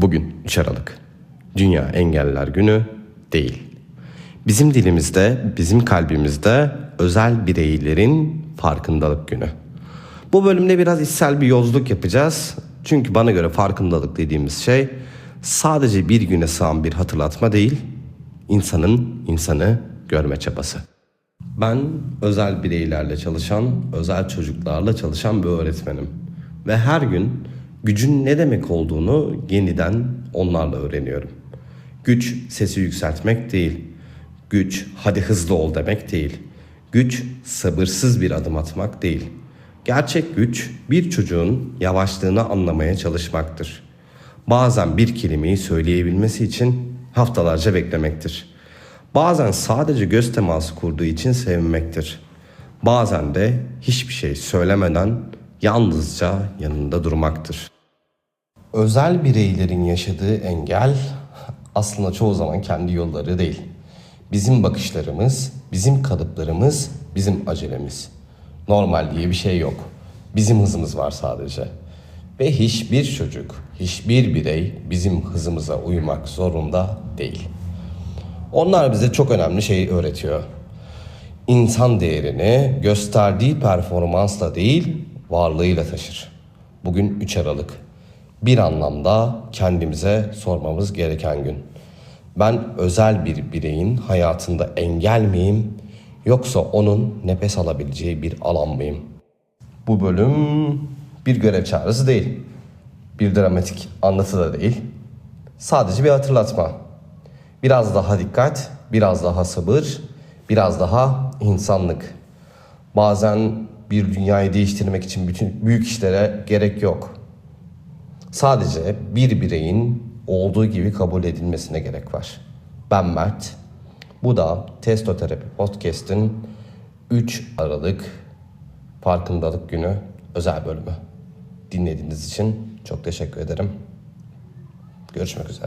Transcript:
Bugün 3 Aralık. Dünya Engelliler Günü değil. Bizim dilimizde, bizim kalbimizde özel bireylerin farkındalık günü. Bu bölümde biraz içsel bir yolculuk yapacağız. Çünkü bana göre farkındalık dediğimiz şey sadece bir güne sığan bir hatırlatma değil, insanın insanı görme çabası. Ben özel bireylerle çalışan, özel çocuklarla çalışan bir öğretmenim. Ve her gün gücün ne demek olduğunu yeniden onlarla öğreniyorum. Güç sesi yükseltmek değil. Güç hadi hızlı ol demek değil. Güç sabırsız bir adım atmak değil. Gerçek güç bir çocuğun yavaşlığını anlamaya çalışmaktır. Bazen bir kelimeyi söyleyebilmesi için haftalarca beklemektir. Bazen sadece göz teması kurduğu için sevinmektir. Bazen de hiçbir şey söylemeden yalnızca yanında durmaktır. Özel bireylerin yaşadığı engel aslında çoğu zaman kendi yolları değil. Bizim bakışlarımız, bizim kalıplarımız, bizim acelemiz. Normal diye bir şey yok. Bizim hızımız var sadece. Ve hiçbir çocuk, hiçbir birey bizim hızımıza uymak zorunda değil. Onlar bize çok önemli şey öğretiyor. İnsan değerini gösterdiği performansla değil, varlığıyla taşır. Bugün 3 Aralık. Bir anlamda kendimize sormamız gereken gün. Ben özel bir bireyin hayatında engel miyim yoksa onun nefes alabileceği bir alan mıyım? Bu bölüm bir görev çağrısı değil. Bir dramatik anlatı da değil. Sadece bir hatırlatma. Biraz daha dikkat, biraz daha sabır, biraz daha insanlık. Bazen bir dünyayı değiştirmek için bütün büyük işlere gerek yok. Sadece bir bireyin olduğu gibi kabul edilmesine gerek var. Ben Mert. Bu da Testoterapi Podcast'in 3 Aralık Farkındalık Günü özel bölümü. Dinlediğiniz için çok teşekkür ederim. Görüşmek üzere.